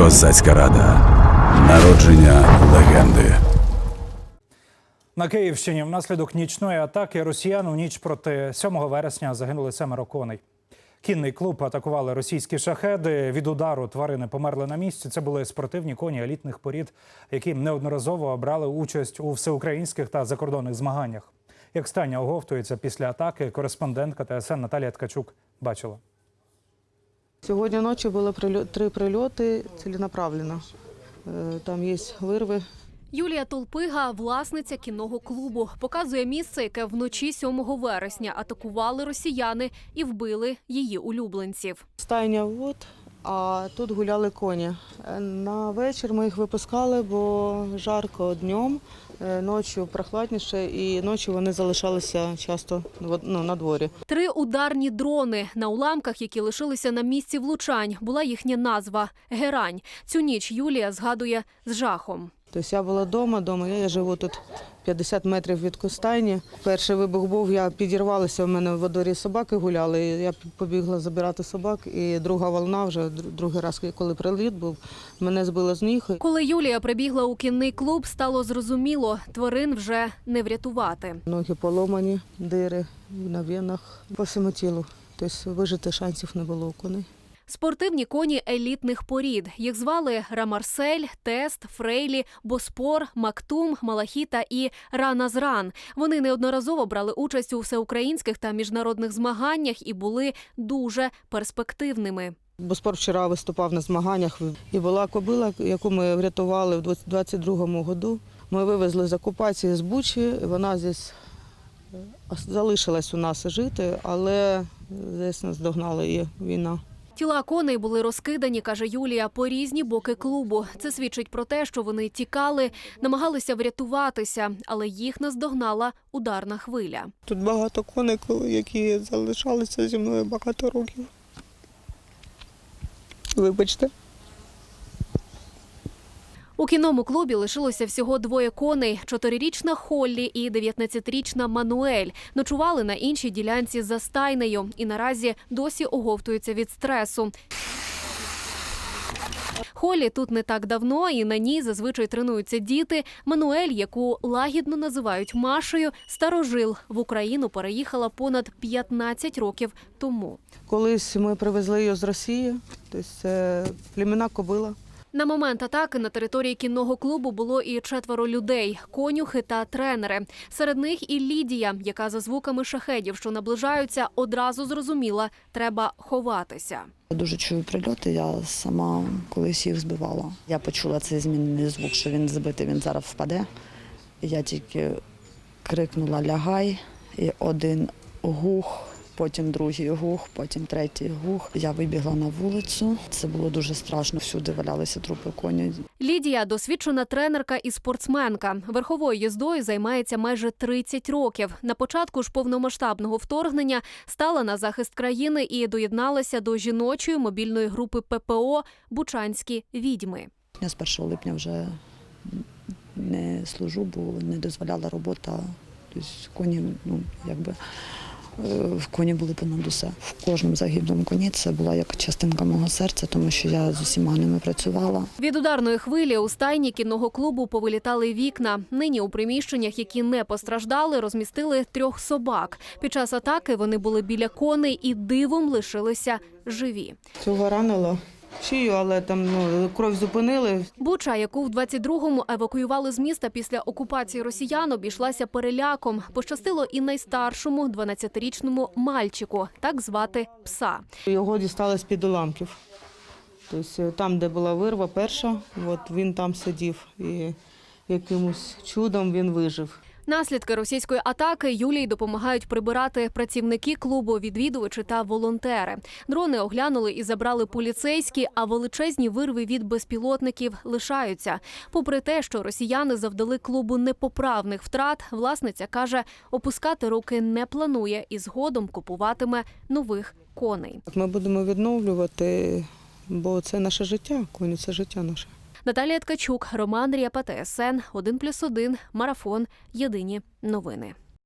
Козацька рада. Народження легенди. На Київщині внаслідок нічної атаки росіян у ніч проти 7 вересня загинули семеро коней. Кінний клуб атакували російські шахеди. Від удару тварини померли на місці. Це були спортивні коні елітних порід, які неодноразово брали участь у всеукраїнських та закордонних змаганнях. Як стання оговтується після атаки, кореспондентка ТСН Наталія Ткачук бачила. Сьогодні ночі було прильо- три прильоти ціленаправленно. Е, Там є вирви. Юлія Толпига, власниця кінного клубу, показує місце, яке вночі 7 вересня атакували росіяни і вбили її улюбленців. Стайня от, а тут гуляли коні. Е, На вечір ми їх випускали, бо жарко днем, е, ночі прохладніше, і ночі вони залишалися часто ну, на дворі. Три ударні дрони на уламках, які лишилися на місці влучань, була їхня назва Герань. Цю ніч Юлія згадує з жахом. Тобто я була вдома, вдома, я, я живу тут 50 метрів від Костайні. Перший вибух був, я підірвалася, у мене в дворі собаки гуляли. Я побігла забирати собак, і друга волна, вже другий раз, коли приліт був, мене збило з ніг. Коли Юлія прибігла у кінний клуб, стало зрозуміло, тварин вже не врятувати. Ноги поломані, дири на венах, по всьому тілу. Тобто вижити шансів не було у коней. Спортивні коні елітних порід. Їх звали Рамарсель, Тест, Фрейлі, Боспор, Мактум, Малахіта і Раназран. Вони неодноразово брали участь у всеукраїнських та міжнародних змаганнях і були дуже перспективними. Бо спорт вчора виступав на змаганнях. І була кобила, яку ми врятували в 22-му году. Ми вивезли з окупації з Бучі. Вона здесь залишилась у нас жити, але здесь нас догнала і війна. Тіла коней були розкидані, каже Юлія, по різні боки клубу. Це свідчить про те, що вони тікали, намагалися врятуватися, але їх наздогнала ударна хвиля. Тут багато коней, які залишалися зі мною багато років. Вибачте. У кінному клубі лишилося всього двоє коней: чотирирічна Холлі і 19-річна Мануель. Ночували на іншій ділянці за стайнею і наразі досі оговтуються від стресу. Холі тут не так давно, і на ній зазвичай тренуються діти. Мануель, яку лагідно називають Машею, старожил в Україну переїхала понад 15 років тому. Колись ми привезли її з Росії, тобто племена кобила. На момент атаки на території кінного клубу було і четверо людей конюхи та тренери. Серед них і Лідія, яка за звуками шахедів, що наближаються, одразу зрозуміла, треба ховатися. Дуже чую прильоти. Я сама колись їх збивала. Я почула цей змінний звук, що він збитий, він зараз впаде. Я тільки крикнула Лягай, і один гух, потім другий гух, потім третій гух. Я вибігла на вулицю. Це було дуже страшно. Всюди валялися трупи коні. Лідія досвідчена тренерка і спортсменка. Верховою їздою займається майже 30 років. На початку ж повномасштабного вторгнення стала на захист країни і доєдналася до жіночої мобільної групи ППО Бучанські відьми. Я з 1 липня вже не служу, бо не дозволяла робота. Тобто коні, ну якби в коні були понад усе. В кожному загиблому коні це була як частинка мого серця, тому що я з усіма ними працювала. Від ударної хвилі у стайні кінного клубу повилітали вікна. Нині у приміщеннях, які не постраждали, розмістили трьох собак. Під час атаки вони були біля коней і дивом лишилися живі. Цього ранило шию, але там ну, кров зупинили. Буча, яку в 22-му евакуювали з міста після окупації росіян, обійшлася переляком. Пощастило і найстаршому 12-річному мальчику, так звати пса. Його дістали з під уламків. Тобто там, де була вирва перша, от він там сидів і якимось чудом він вижив. Наслідки російської атаки Юлії допомагають прибирати працівники клубу, відвідувачі та волонтери. Дрони оглянули і забрали поліцейські, а величезні вирви від безпілотників лишаються. Попри те, що росіяни завдали клубу непоправних втрат, власниця каже, опускати руки не планує і згодом купуватиме нових коней. Ми будемо відновлювати, бо це наше життя, коні це життя наше. Наталія Ткачук, Роман Рєпа, ТСН 1+,1, Марафон. Єдині новини.